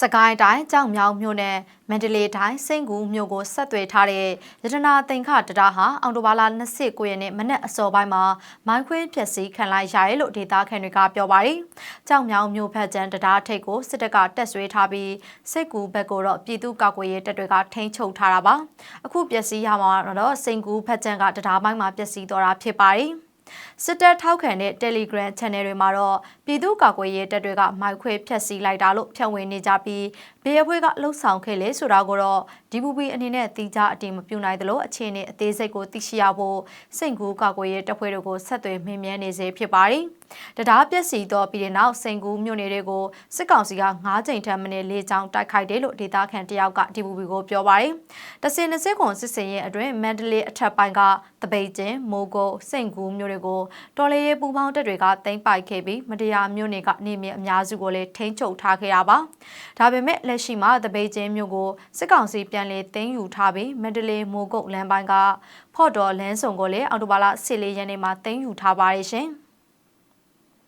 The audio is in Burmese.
စကိုင်းတိုင်းကြောက်မြောင်မြို့နယ်မန္တလေးတိုင်းစိန်ကူမြို့ကိုဆက်သွယ်ထားတဲ့ရတနာသိန်ခတံတားဟာအော်တိုဘာလ29ရက်နေ့မနက်အစောပိုင်းမှာမိုင်းခွင်းဖြစ်စီခံလိုက်ရတယ်လို့ဒေသခံတွေကပြောပါတယ်။ကြောက်မြောင်မြို့ဖက်ကျန်းတံတားထိပ်ကိုစစ်တပ်ကတက်ဆွဲထားပြီးစိတ်ကူဘက်ကိုတော့ပြည်သူ့ကာကွယ်ရေးတပ်တွေကထိန်းချုပ်ထားတာပါ။အခုပျက်စီးရမှာတော့စိန်ကူဖက်ကျန်းကတံတားပိုင်းမှာပျက်စီးသွားတာဖြစ်ပါတယ်။ စစ်တပ်ထောက်ခံတဲ့ Telegram Channel တွေမှာတော့ပြည်သူ့ကာကွယ်ရေးတပ်တွေကမိုက်ခွဲဖျက်ဆီးလိုက်တာလို့ဖြန့်ဝေနေကြပြီး ဘေးအဖွဲကလှုပ်ဆောင်ခဲ့လေဆိုတာကိုတော့ DPP အနေနဲ့တိကျအတည်မပြုနိုင်သလိုအခြေအနေအသေးစိတ်ကိုသိရှိရဖို့စိတ်ကူးကာကွယ်ရေးတပ်ဖွဲ့တို့ကိုဆက်သွယ်မင်းမြန်းနေစေဖြစ်ပါတယ်။တရားပျက်စီးတော့ပြီးတဲ့နောက်စိန်ကူးမြို့နယ်တွေကိုစစ်ကောင်စီက9ကြိမ်ထပ်မံလေးချောင်းတိုက်ခိုက်တယ်လို့ဒေသခံတယောက်က DPP ကိုပြောပါတယ်။တစင်20ခွန်စစ်စင်ရဲ့အတွင်းမန္တလေးအထက်ပိုင်းကတပိတ်ကျင်းမိုးကုတ်စိန်ကူးမြို့တွေကိုတော်လေးရေးပူပေါင်းတပ်တွေကတင်ပိုက်ခဲ့ပြီးမတရားမြို့နယ်ကနေမြေအများစုကိုလည်းထိန်းချုပ်ထားခဲ့တာပါ။ဒါပေမဲ့လက်ရှိမှာတပိတ်ကျင်းမြို့ကိုစစ်ကောင်စီပြန်လည်သိမ်းယူထားပြီးမန္တလေးမိုးကုတ်လမ်းပိုင်းကဖော့တော်လမ်းစုံကိုလည်းအော်တိုဘာလ14ရက်နေ့မှာသိမ်းယူထားပါတယ်ရှင်။